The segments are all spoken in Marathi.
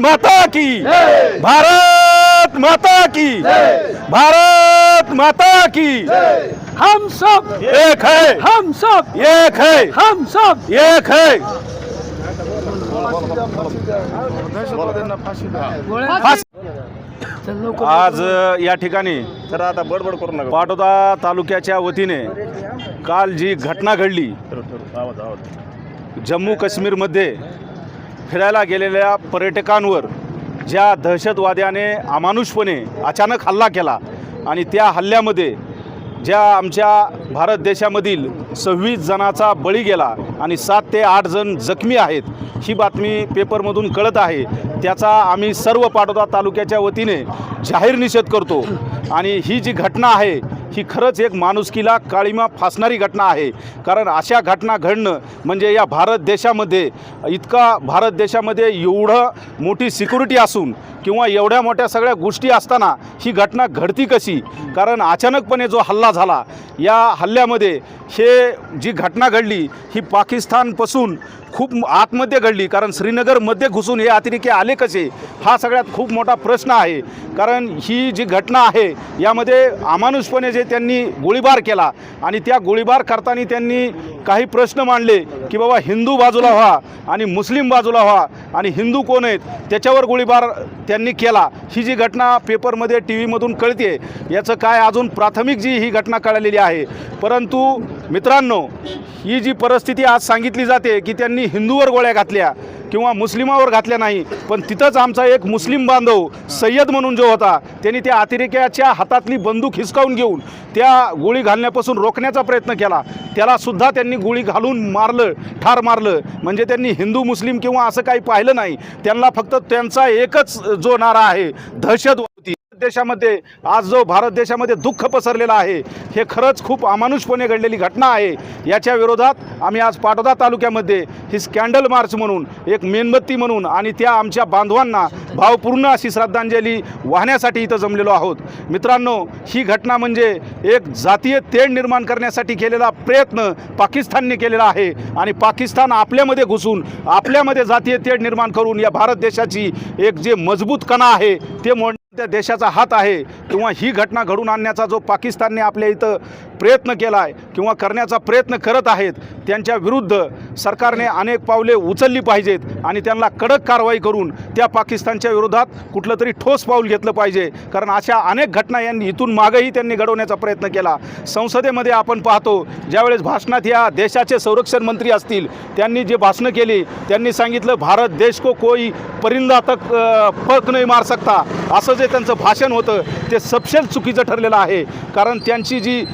माता की। भारत माता की। भारत माता की। हम सब। एक है। हम सब। एक है। हम सब। एक है। आज या ठिकाणी तर आता बडबड करू नका पाटोदा तालुक्याच्या वतीने काल जी घटना घडली जम्मू काश्मीरमध्ये फिरायला गेलेल्या पर्यटकांवर ज्या दहशतवाद्याने अमानुषपणे अचानक हल्ला केला आणि त्या हल्ल्यामध्ये ज्या आमच्या भारत देशामधील सव्वीस जणाचा बळी गेला आणि सात ते आठ जण जखमी आहेत ही बातमी पेपरमधून कळत आहे. त्याचा आम्ही सर्व पाटोदा तालुक्याच्या वतीने जाहीर निषेध करतो. आणि ही जी घटना आहे ही खरंच एक माणुसकीला काळीमा फासणारी घटना आहे. कारण अशा घटना घडणं म्हणजे या भारत देशामध्ये इतका भारत देशामध्ये एवढं मोठी सिक्युरिटी असून किंवा एवढ्या मोठ्या सगळ्या गोष्टी असताना ही घटना घडती कशी? कारण अचानकपणे जो हल्ला झाला या हल्ल्यामध्ये हे जी घटना घडली ही पाकिस्तानपासून खूप आतमध्ये घडली. कारण श्रीनगरमध्ये घुसून हे अतिरेकी आले कसे? हा सगळ्यात खूप मोठा प्रश्न आहे. कारण ही जी घटना आहे यामध्ये अमानुषपणे जे त्यांनी गोळीबार केला आणि त्या गोळीबार करताना त्यांनी काही प्रश्न मांडले की बाबा हिंदू बाजूला व्हा आणि मुस्लिम बाजूला व्हा आणि हिंदू कोण आहेत त्याच्यावर गोळीबार त्यांनी केला. ही जी घटना पेपरमध्ये टी व्हीमधून कळते याचं काय अजून प्राथमिक जी ही घटना कळलेली आहे. परंतु मित्रांनो ही जी परिस्थिती आज सांगितली जाते की त्यांनी हिंदूवर गोळ्या घातल्या किंवा मुस्लिमावर घातल्या नाही पण तिथंच आमचा एक मुस्लिम बांधव सय्यद म्हणून जो होता त्यांनी त्या अतिरेक्याच्या हातातली बंदूक हिसकावून घेऊन त्या गोळी घालण्यापासून रोखण्याचा प्रयत्न केला. त्यालासुद्धा त्यांनी गोळी घालून मारलं ठार मारलं. म्हणजे त्यांनी हिंदू मुस्लिम किंवा असं काही पाहिलं नाही. त्यांना फक्त त्यांचा एकच जो नारा आहे दहशतवादी देशामध्ये आज जो भारत देशामध्ये दुःख पसरलेलं आहे हे खरंच खूप अमानुषपणे घडलेली घटना आहे. याच्या विरोधात आम्ही आज पाटोदा तालुक्यामध्ये ही स्कॅन्डल मार्च म्हणून एक मेणबत्ती म्हणून आणि त्या आमच्या बांधवांना भावपूर्ण अशी श्रद्धांजली वाहण्यासाठी इथं जमलेलो आहोत. मित्रांनो ही घटना म्हणजे एक जातीय तेढ निर्माण करण्यासाठी केलेला प्रयत्न पाकिस्तानने केलेला आहे आणि पाकिस्तान आपल्यामध्ये घुसून आपल्यामध्ये जातीय तेढ निर्माण करून या भारत देशाची एक जे मजबूत कणा आहे ते मोड त्या देशाचा हात आहे किंवा ही घटना घडून आणण्याचा जो पाकिस्तानने आपल्या इथं प्रयत्न केला आहे किंवा करण्याचा प्रयत्न करत आहेत त्यांच्या विरुद्ध सरकारने अनेक पावले उचलली पाहिजेत आणि त्यांना कडक कारवाई करून त्या पाकिस्तानच्या विरोधात कुठलं तरी ठोस पाऊल घेतलं पाहिजे. कारण अशा अनेक घटना यांनी इथून मागंही त्यांनी घडवण्याचा प्रयत्न केला. संसदेमध्ये आपण पाहतो ज्यावेळेस भाषणात या देशाचे संरक्षण मंत्री असतील त्यांनी जे भाषणं केली त्यांनी सांगितलं भारत देश को कोई परिंदा तक अ, फक नाही मार सकता. असं जे त्यांचं भाषण होतं ते सपशेल चुकीचं ठरलेलं आहे. कारण त्यांची जी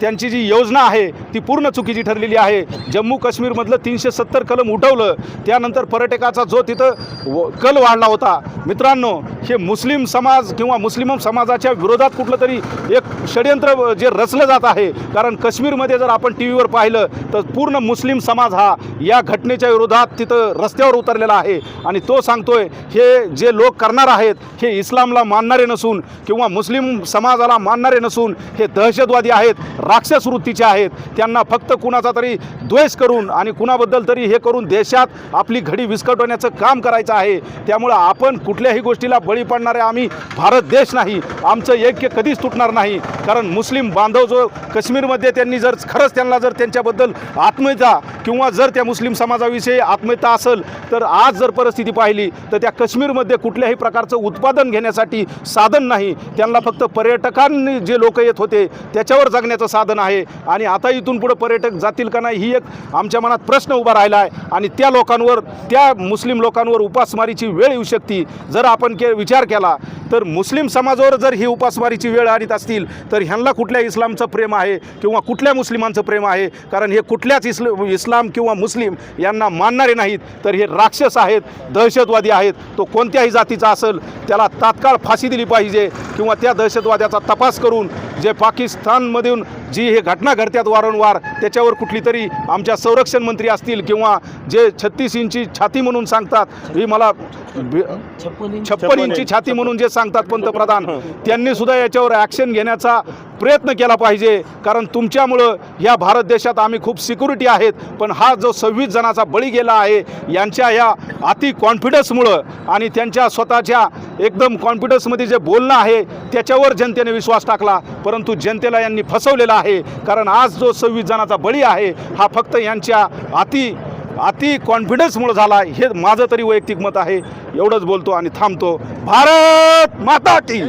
त्यांची जी योजना आहे ती पूर्ण चुकीची ठरलेली आहे. जम्मू काश्मीरमधलं तीनशे सत्तर कलम उठवलं त्यानंतर पर्यटकाचा जो तिथं व कल वाढला होता. मित्रांनो हे मुस्लिम समाज किंवा मुस्लिम समाजाच्या विरोधात कुठलं तरी एक षडयंत्र जे रचलं जात आहे. कारण काश्मीरमध्ये जर आपण टी व्हीवर पाहिलं तर पूर्ण मुस्लिम समाज हा या घटनेच्या विरोधात तिथं रस्त्यावर उतरलेला आहे. आणि तो सांगतोय हे जे लोक करणार आहेत हे इस्लामला मानणारे नसून किंवा मुस्लिम समाजाला मानणारे नसून हे दहशतवादी आहेत राक्षस वृत्तीचे आहेत. त्यांना फक्त कुणाचा तरी द्वेष करून आणि कुणाबद्दल तरी हे करून देशात आपली घडी विस्कटवण्याचं काम करायचं आहे. त्यामुळं आपण कुठल्याही गोष्टीला बळी पडणारे आम्ही भारत देश नाही आमचं ऐक्य कधीच तुटणार नाही. कारण मुस्लिम बांधव जो काश्मीरमध्ये त्यांनी जर खरंच त्यांना जर त्यांच्याबद्दल आत्मीयता किंवा जर त्या मुस्लिम समाजाविषयी आत्मीयता असेल तर आज जर परिस्थिती पाहिली तर त्या काश्मीरमध्ये कुठल्याही प्रकारचं उत्पादन घेण्यासाठी साधन नाही. त्यांना फक्त पर्यटकांनी जे लोक येत होते त्याच्यावर जगण्याचं साधन आहे. आणि आता इथून पुढं पर्यटक जातील का नाही ही एक आमच्या मनात प्रश्न उभा राहिला आहे. आणि त्या लोकांवर त्या मुस्लिम लोकांवर उपासमारीची वेळ येऊ शकते. जर आपण के विचार केला तर मुस्लिम समाजावर जर ही उपासमारीची वेळ आणत असतील तर ह्यांना कुठल्या इस्लामचं प्रेम आहे किंवा कुठल्या मुस्लिमांचं प्रेम आहे? कारण हे कुठल्याच इस्ल इस्लाम किंवा मुस्लिम यांना मानणारे नाहीत. तर हे राक्षस आहेत दहशतवादी आहेत. तो कोणत्याही जातीचा असेल त्याला तात्काळ फाशी दिली पाहिजे किंवा त्या दहशतवाद्याचा तपास करून जे पाकिस्तानमधून जी हे घटना घडतात वारंवार त्याच्यावर कुठली तरी आमच्या संरक्षण मंत्री असतील किंवा जे छत्तीस इंची छाती म्हणून सांगतात ही मला छप्पन इंची. छाती म्हणून जे सांगतात पंतप्रधान त्यांनी सुद्धा याच्यावर ॲक्शन घेण्याचा प्रयत्न केला पाहिजे. कारण तुमच्यामुळं या भारत देशात आम्ही खूप सिक्युरिटी आहेत पण हा जो सव्वीस जणाचा बळी गेला आहे यांच्या या अति कॉन्फिडन्समुळं आणि त्यांच्या स्वतःच्या एकदम कॉन्फिडन्समध्ये जे बोलणं आहे त्याच्यावर जनतेने विश्वास टाकला. परंतु जनतेला यांनी फसवलेला आहे. कारण आज जो सव्वीस जणाचा बळी आहे हा फक्त यांच्या अति अति कॉन्फिडन्समुळं झाला हे माझं तरी वैयक्तिक मत आहे. एवढंच बोलतो आणि थांबतो. भारत माता की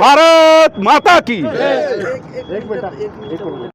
भारत माता की.